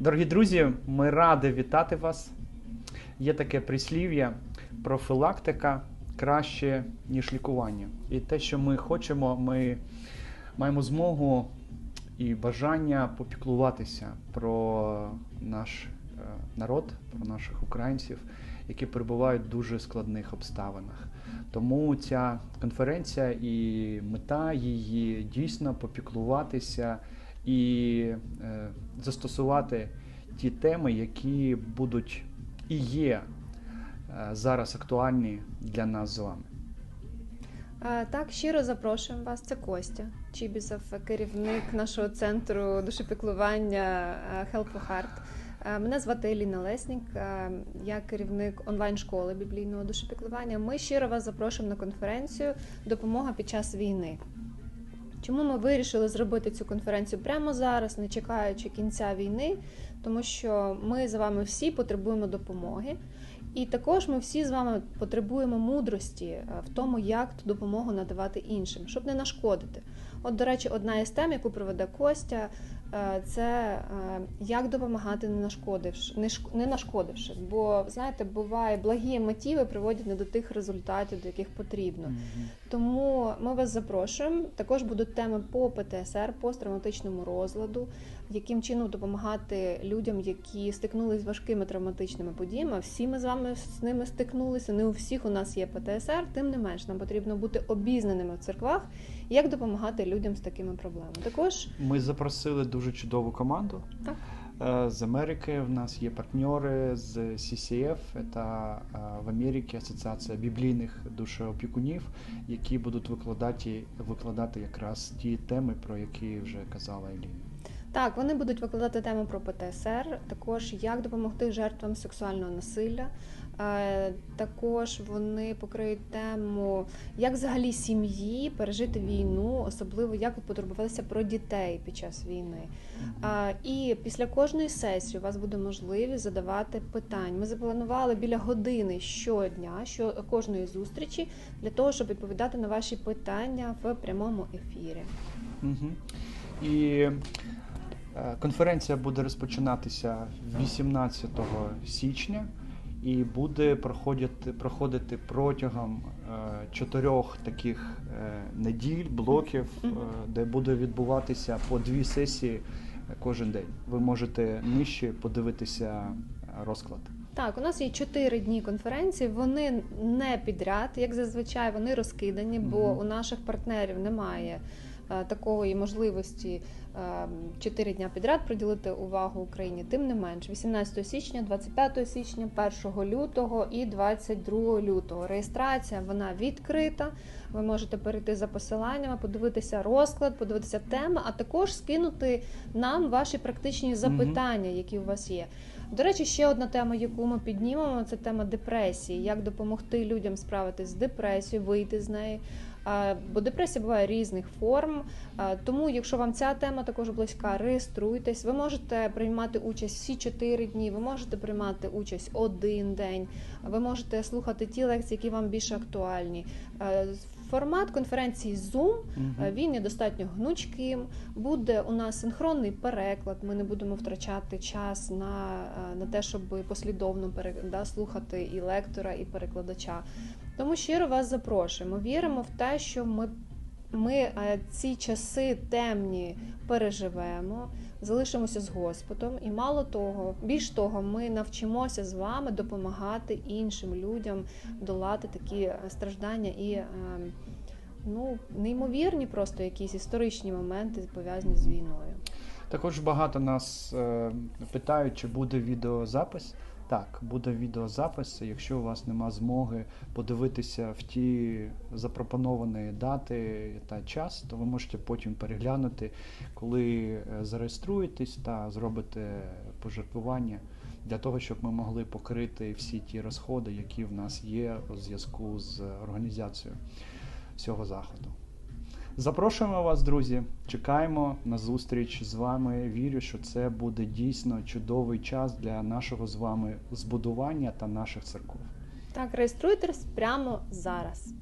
Дорогі друзі, ми раді вітати вас. Є таке прислів'я, профілактика краще, ніж лікування. І те, що ми хочемо, ми маємо змогу і бажання попіклуватися про наш е, народ, про наших українців, які перебувають в дуже складних обставинах. Тому ця конференція і мета її дійсно попіклуватися і е, застосувати ті теми, які будуть і є е, зараз актуальні для нас з вами. Так, щиро запрошуємо вас. Це Костя Чібізов, керівник нашого центру душепіклування е, Help for Heart. Мене звати Еліна Леснік, я керівник онлайн-школи біблійного душепіклування. Ми щиро вас запрошуємо на конференцію Допомога під час війни. Чому ми вирішили зробити цю конференцію прямо зараз, не чекаючи кінця війни? Тому що ми з вами всі потребуємо допомоги. І також ми всі з вами потребуємо мудрості е, в тому, як ту допомогу надавати іншим, щоб не нашкодити. От, до речі, одна із тем, яку проведе Костя, це е, як допомагати, не нашкодивши, не шк- не нашкодивши. Бо знаєте, буває благі мотиви приводять не до тих результатів, до яких потрібно. Тому ми вас запрошуємо. Також будуть теми по ПТСР, посттравматичному розладу, яким чином допомагати людям, які стикнулися з важкими травматичними подіями. Всі ми з вами з ними стикнулися. Не у всіх у нас є ПТСР, тим не менш, нам потрібно бути обізнаними в церквах, як допомагати людям з такими проблемами. Також Ми запросили дуже чудову команду. Так. Е, З Америки в нас є партнери з CCF, це е, в Америці Асоціація біблійних душеопікунів, які будуть викладати, викладати якраз ті теми, про які вже казала Еліна. Так, вони будуть викладати тему про ПТСР, також як допомогти жертвам сексуального насилля. Е, Також вони покриють тему, як взагалі сім'ї пережити війну, особливо як потурбувалися про дітей під час війни. І після кожної сесії у вас буде можливість задавати питання. Ми запланували біля години щодня, що кожної зустрічі, для того, щоб відповідати на ваші питання в прямому ефірі. Угу. І е, конференція буде розпочинатися 18 січня і буде проходити, проходити протягом е, чотирьох таких е, неділь, блоків, е, де буде відбуватися по дві сесії кожен день. Ви можете нижче подивитися е, розклад. Так, у нас є чотири дні конференції. Вони не підряд, як зазвичай, вони розкидані, бо у наших партнерів немає е, такої можливості е, чотири дня підряд приділити увагу Україні. Тим не менш, 18 січня, 25 січня, 1 лютого і 22 лютого. Реєстрація вона відкрита. Ви можете перейти за посиланнями, подивитися розклад, подивитися теми, а також скинути нам ваші практичні запитання, які у вас є. До речі, ще одна тема, яку ми піднімемо, це тема депресії. Як допомогти людям справитись з депресією, вийти з неї. Бо депресія буває різних форм. Тому, якщо вам ця тема також близька, реєструйтесь. Ви можете приймати участь всі чотири дні, ви можете приймати участь один день, ви можете слухати ті лекції, які вам більш актуальні. Формат конференції Zoom. Е, Він є достатньо гнучким. Буде у нас синхронний переклад. Ми не будемо втрачати час на, е, на те, щоб послідовно пере- да, слухати і лектора, і перекладача. Тому щиро вас запрошуємо. Віримо в те, що ми, ми е, ці часи темні переживемо, залишимося з Господом. І мало того, більш того, ми навчимося з вами допомагати іншим людям долати такі е, страждання і. е, ну, неймовірні просто якісь історичні моменти пов'язані з війною. Також багато нас е, питають, чи буде відеозапис. Так, буде відеозапис. Якщо у вас нема змоги подивитися в ті запропоновані дати та час, то ви можете потім переглянути, коли е, зареєструєтесь та зробите пожертвування для того, щоб ми могли покрити всі ті розходи, які в нас є у зв'язку з організацією цього заходу. Запрошуємо вас, друзі. Чекаємо на зустріч з вами. Вірю, що це буде дійсно чудовий час для нашого з вами збудування та наших церков. Так, реєструйтесь прямо зараз.